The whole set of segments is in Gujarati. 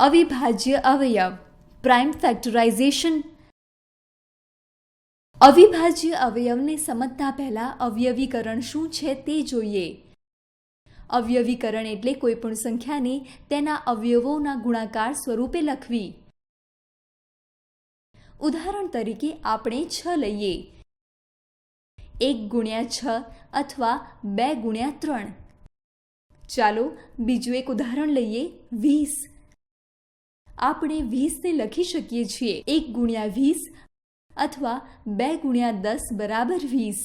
અવિભાજ્ય અવયવ. પ્રાઇમ ફેક્ટરાઇઝેશન અવિભાજ્ય અવયવને સમજતા પહેલાં અવયવીકરણ શું છે તે જોઈએ. અવયવીકરણ એટલે કોઈપણ સંખ્યાને તેના અવયવોના ગુણાકાર સ્વરૂપે લખવી. ઉદાહરણ તરીકે આપણે છ લઈએ. એક ગુણ્યા છ અથવા બે ગુણ્યા ત્રણ. ચાલો બીજું એક ઉદાહરણ લઈએ. વીસ. આપણે વીસને લખી શકીએ છીએ. એક ગુણ્યા વીસ અથવા બે ગુણ્યા દસ બરાબર વીસ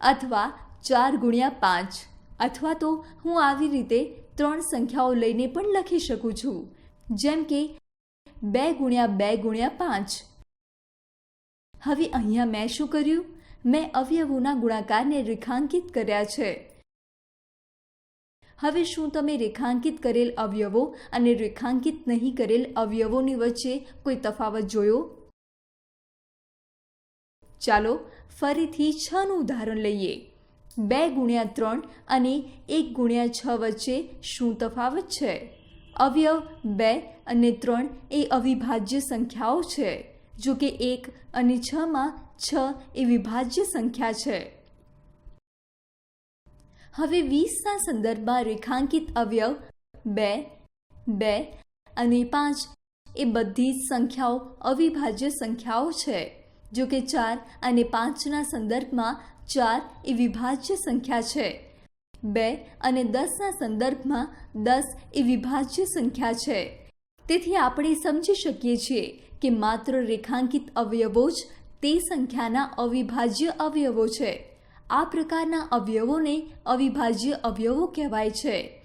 અથવા ચાર ગુણ્યા પાંચ અથવા તો હું આવી રીતે ત્રણ સંખ્યાઓ લઈને પણ લખી શકું છું. જેમ કે બે ગુણ્યા બે ગુણ્યા પાંચ. હવે અહીંયા મેં શું કર્યું? મેં અવયવોના ગુણાકારને રેખાંકિત કર્યા છે. હવે શું તમે રેખાંકિત કરેલ અવયવો અને રેખાંકિત નહીં કરેલ અવયવોની વચ્ચે કોઈ તફાવત જોયો? ચાલો ફરીથી છનું ઉદાહરણ લઈએ. બે ગુણ્યા ત્રણ અને એક ગુણ્યા છ વચ્ચે શું તફાવત છે? અવયવ બે અને ત્રણ એ અવિભાજ્ય સંખ્યાઓ છે જો કે એક અને છમાં છ એ વિભાજ્ય સંખ્યા છે. હવે વીસના સંદર્ભમાં રેખાંકિત અવયવ બે બે અને પાંચ એ બધી જ સંખ્યાઓ અવિભાજ્ય સંખ્યાઓ છે. જો કે ચાર અને પાંચના સંદર્ભમાં ચાર એ વિભાજ્ય સંખ્યા છે. બે અને દસના સંદર્ભમાં દસ એ વિભાજ્ય સંખ્યા છે. તેથી આપણે સમજી શકીએ છીએ કે માત્ર રેખાંકિત અવયવો જ તે સંખ્યાના અવિભાજ્ય અવયવો છે. આ પ્રકારના અવયવોને અવિભાજ્ય અવયવો કહેવાય છે.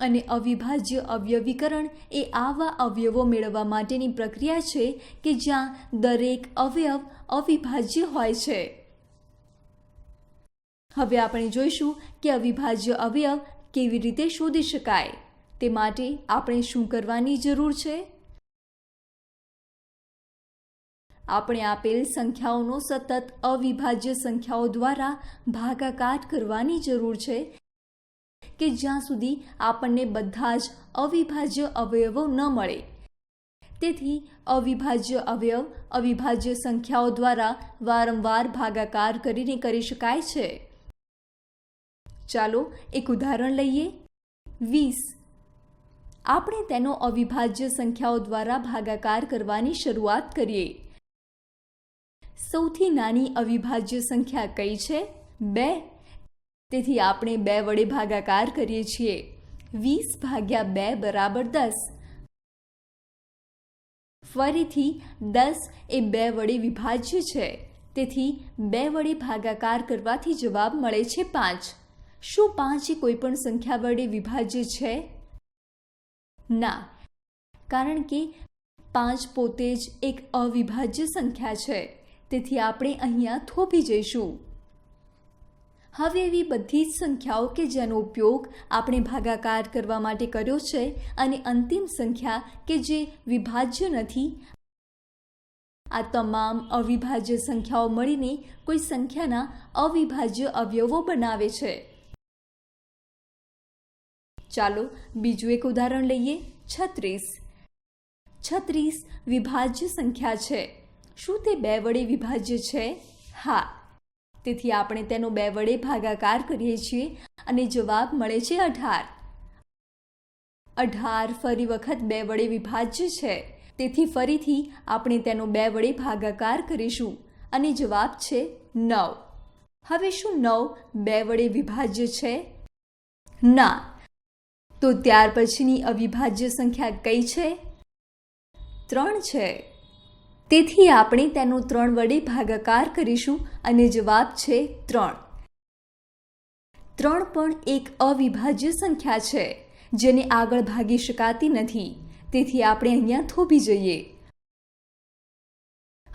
અને અવિભાજ્ય અવયવીકરણ એ આવા અવયવો મેળવવા માટેની પ્રક્રિયા છે કે જ્યાં દરેક અવયવ અવિભાજ્ય હોય છે. હવે આપણે જોઈશું કે અવિભાજ્ય અવયવ કેવી રીતે શોધી શકાય. તે માટે આપણે શું કરવાની જરૂર છે? આપણે આપેલ સંખ્યાઓનો સતત અવિભાજ્ય સંખ્યાઓ દ્વારા ભાગાકાર કરવાની જરૂર છે કે જ્યાં સુધી આપણને બધા જ અવિભાજ્ય અવયવો ન મળે. તેથી અવિભાજ્ય અવયવ, અવિભાજ્ય સંખ્યાઓ દ્વારા વારંવાર ભાગાકાર કરીને કરી શકાય છે. ચાલો એક ઉદાહરણ લઈએ. વીસ. આપણે તેનો અવિભાજ્ય સંખ્યાઓ દ્વારા ભાગાકાર કરવાની શરૂઆત કરીએ. સૌથી નાની અવિભાજ્ય સંખ્યા કઈ છે? બે. તેથી આપણે બે વડે ભાગાકાર કરીએ છીએ. વીસ ભાગ્યા બે બરાબર દસ. ફરીથી દસ એ બે વડે વિભાજ્ય છે. તેથી બે વડે ભાગાકાર કરવાથી જવાબ મળે છે પાંચ. શું પાંચ એ કોઈપણ સંખ્યા વડે વિભાજ્ય છે? ના. કારણ કે પાંચ પોતે જ એક અવિભાજ્ય સંખ્યા છે. તેથી આપણે અહીંયા થોભી જઈશું. હવે એવી બધી જ સંખ્યાઓ કે જેનો ઉપયોગ આપણે ભાગાકાર કરવા માટે કર્યો છે અને અંતિમ સંખ્યા કે જે વિભાજ્ય નથી, આ તમામ અવિભાજ્ય સંખ્યાઓ મળીને કોઈ સંખ્યાના અવિભાજ્ય અવયવો બનાવે છે. ચાલો બીજું એક ઉદાહરણ લઈએ. છત્રીસ. છત્રીસ વિભાજ્ય સંખ્યા છે. શું તે બે વડે વિભાજ્ય છે? હા. તેથી આપણે તેનો બે વડે ભાગાકાર કરીએ છીએ અને જવાબ મળે છે અઢાર. અઢાર ફરી વખત બે વડે વિભાજ્ય છે. તેથી ફરીથી આપણે તેનો બે વડે ભાગાકાર કરીશું અને જવાબ છે નવ. હવે શું નવ બે વડે વિભાજ્ય છે? ના. તો ત્યાર પછીની અવિભાજ્ય સંખ્યા કઈ છે? ત્રણ છે. તેથી આપણે તેનો ત્રણ વડે ભાગાકાર કરીશું અને જવાબ છે ત્રણ. ત્રણ પણ એક અવિભાજ્ય સંખ્યા છે, જેને આગળ ભાગી શકાતી નથી. તેથી આપણે અહીંયા થોભી જઈએ.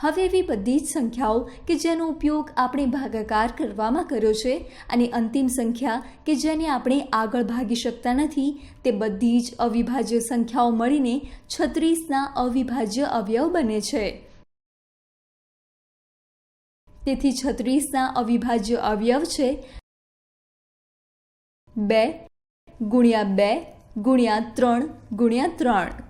હવે એવી બધી જ સંખ્યાઓ કે જેનો ઉપયોગ આપણે ભાગાકાર કરવામાં કર્યો છે અને અંતિમ સંખ્યા કે જેને આપણે આગળ ભાગી શકતા નથી, તે બધી જ અવિભાજ્ય સંખ્યાઓ મળીને છત્રીસના અવિભાજ્ય અવયવ બને છે. તેથી છત્રીસના અવિભાજ્ય અવયવ છે બે ગુણ્યા બે ગુણ્યા ત્રણ ગુણ્યા ત્રણ.